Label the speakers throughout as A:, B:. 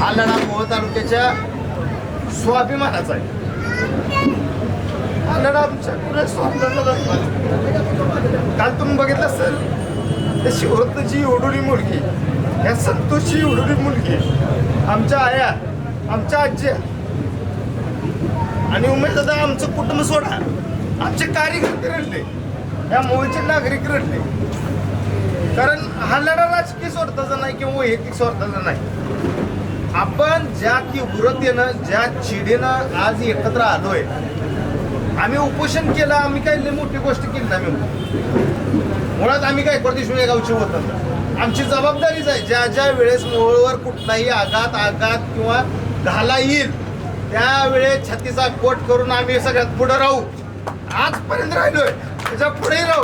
A: हा लढा मोह तालुक्याच्या स्वाभिमानाचा आहे. हा लढा आमच्या पुऱ्या स्वाभिमान काल तुम्ही बघितलं असेल त्या शिवरत्नची एवढुरी मुलगी या संतोषची एवढुरी मुलगी आमच्या आया आमच्या आज्या आणि उमेश दादा आमचं कुटुंब सोडा आमचे कार्यकर्ते रडले या मूळचे नागरिक रडले. कारण हा लढा राजकीय स्वार्थाचा नाही किंवा वैयक्तिक स्वार्थाचा नाही. आपण ज्या तीव्रतेनं ज्या चिडीनं आज एकत्र आलोय आम्ही उपोषण केलं आम्ही काही लई मोठी गोष्ट केली नाही आम्ही मुळात आम्ही काय परदेश गावचे होत आमची जबाबदारीच आहे ज्या ज्या वेळेस मोळवर कुठलाही आघात आघात किंवा घाला येईल त्यावेळेस छातीचा कोट करून आम्ही सगळ्यात पुढे राहू. आजपर्यंत राहिलोय त्याच्या पुढे राहू.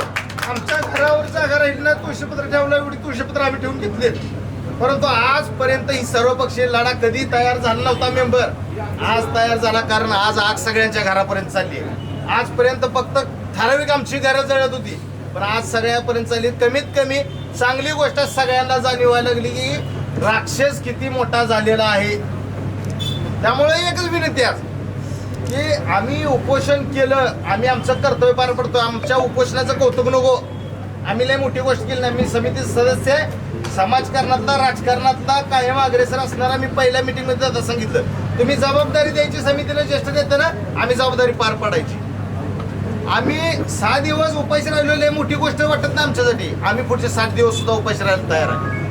A: आमच्या घरावरच्या जागा राहील तुळशीपत्र ठेवलं एवढी तुळशीपत्र आम्ही ठेवून घेतले परंतु आजपर्यंत ही सर्वपक्षीय लढा कधी तयार झाला नव्हता मेंबर. आज तयार झाला कारण आज आग सगळ्यांच्या घरापर्यंत चालली आजपर्यंत फक्त ठराविक आमची घरं जळत होती. पण आज सगळ्यापर्यंत चालली कमीत कमी चांगली गोष्ट सगळ्यांना जाणीव व्हायला लागली की राक्षस किती मोठा झालेला आहे. त्यामुळे एकच विनंती आज की आम्ही उपोषण केलं आम्ही आमचं कर्तव्य पार पडतो आमच्या उपोषणाचं कौतुक नको. आम्ही लय मोठी गोष्ट केली नाही. मी समितीचे सदस्य समाजकारणातला राजकारणातला कायम अग्रेसर असणारा मी पहिल्या मीटिंगमध्ये आता सांगितलं. तुम्ही जबाबदारी द्यायची समितीला ज्येष्ठ नेते ना आम्ही जबाबदारी पार पाडायची. आम्ही सहा दिवस उपाशी राहिलो लय मोठी गोष्ट वाटत नाही आमच्यासाठी. आम्ही पुढचे सात दिवस सुद्धा उपाशी राहायला तयार आहे.